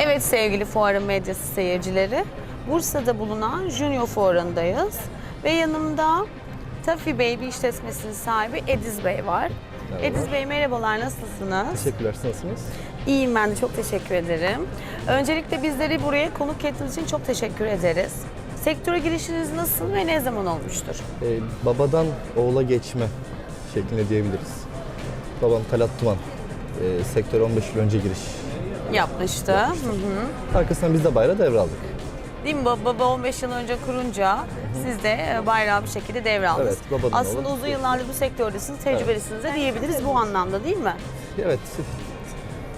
Evet sevgili Fuarın medyası seyircileri, Bursa'da bulunan Junior Fuarı'ndayız ve yanımda Tafi Baby işletmesinin sahibi Ediz Bey var. Merhaba. Ediz Bey merhabalar, nasılsınız? Teşekkürler, siz nasılsınız? İyiyim ben de, çok teşekkür ederim. Öncelikle bizleri buraya konuk ettiğiniz için çok teşekkür ederiz. Sektöre girişiniz nasıl ve ne zaman olmuştur? Ee, babadan oğula geçme şeklinde diyebiliriz. Babam Talat Tuman. Ee, sektöre 15 yıl önce giriş. Yapmıştı. Hı hı. Arkasından biz de bayrağı devraldık. Değil mi? Baba, baba 15 yıl önce kurunca siz de e, bayrağı bir şekilde devraldınız. Evet, Aslında oğula. uzun yıllardır bu sektördesiniz, tecrübelisiniz de diyebiliriz bu anlamda değil mi? Evet,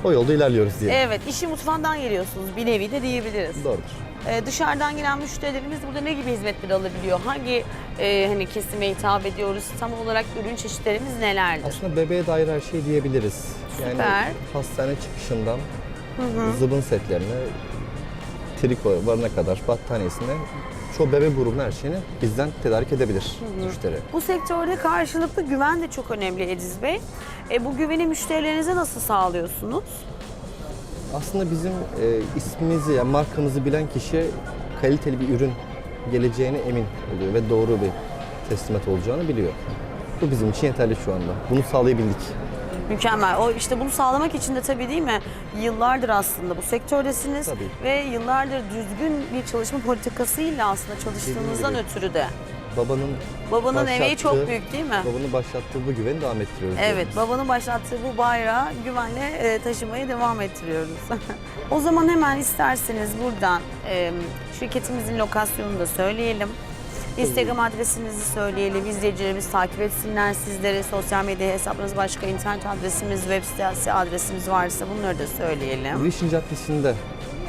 o yolda ilerliyoruz diye. Evet, işi mutfağından geliyorsunuz bir nevi de diyebiliriz. Doğrudur. Ee, dışarıdan gelen müşterilerimiz burada ne gibi hizmetleri alabiliyor? Hangi e, hani kesime hitap ediyoruz? Tam olarak ürün çeşitlerimiz nelerdir? Aslında bebeğe dair her şey diyebiliriz. Yani Süper. hastane çıkışından zıbın setlerine, triko varına kadar battaniyesine çoğu bebe grubunun her şeyini bizden tedarik edebilir müşteri. Bu sektörde karşılıklı güven de çok önemli Ediz Bey. E, bu güveni müşterilerinize nasıl sağlıyorsunuz? Aslında bizim e, ismimizi, yani markamızı bilen kişi kaliteli bir ürün geleceğine emin oluyor ve doğru bir teslimat olacağını biliyor. Bu bizim için yeterli şu anda. Bunu sağlayabildik. Mükemmel. O işte bunu sağlamak için de tabii değil mi? Yıllardır aslında bu sektördesiniz Tabii. ve yıllardır düzgün bir çalışma politikasıyla aslında çalıştığınızdan Dediğim ötürü de. Babanın Babanın emeği çok büyük değil mi? Babanın başlattığı bu güveni devam ettiriyoruz. Evet, diyoruz. babanın başlattığı bu bayrağı güvenle e, taşımaya devam ettiriyoruz. o zaman hemen isterseniz buradan e, şirketimizin lokasyonunu da söyleyelim. Instagram adresinizi söyleyelim. İzleyicilerimiz takip etsinler sizleri. Sosyal medya hesaplarınız başka internet adresimiz, web sitesi adresimiz varsa bunları da söyleyelim. Girişin Caddesi'nde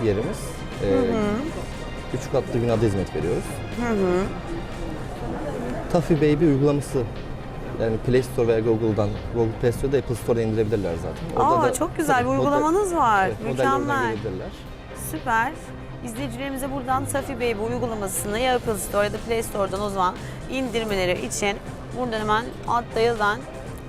yerimiz. Ee, üç katlı binada hizmet veriyoruz. Taffy Baby uygulaması yani Play Store veya Google'dan, Google Play Store'da Apple Store'da indirebilirler zaten. Aa, çok güzel bir uygulamanız var. Mükemmel. gelebilirler. Süper. İzleyicilerimize buradan Safi Bey bu uygulamasını ya Apple Store ya da Play Store'dan o zaman indirmeleri için buradan hemen altta yazan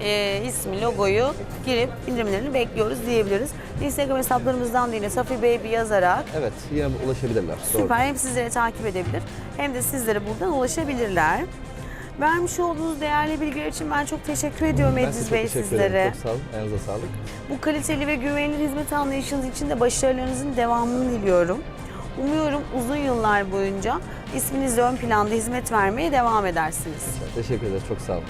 e, ismi, logoyu girip indirmelerini bekliyoruz diyebiliriz. Instagram hesaplarımızdan da yine Safi Baby yazarak Evet, yine ulaşabilirler. Doğru. süper hem sizlere takip edebilir hem de sizlere buradan ulaşabilirler. Vermiş olduğunuz değerli bilgiler için ben çok teşekkür ediyorum Ben size Ediz çok Bey teşekkür sizlere. ederim. Çok sağ olun. Ayağınıza sağlık. Bu kaliteli ve güvenilir hizmet anlayışınız için de başarılarınızın devamını diliyorum. Umuyorum uzun yıllar boyunca isminizle ön planda hizmet vermeye devam edersiniz. Teşekkür ederiz. Çok sağ olun.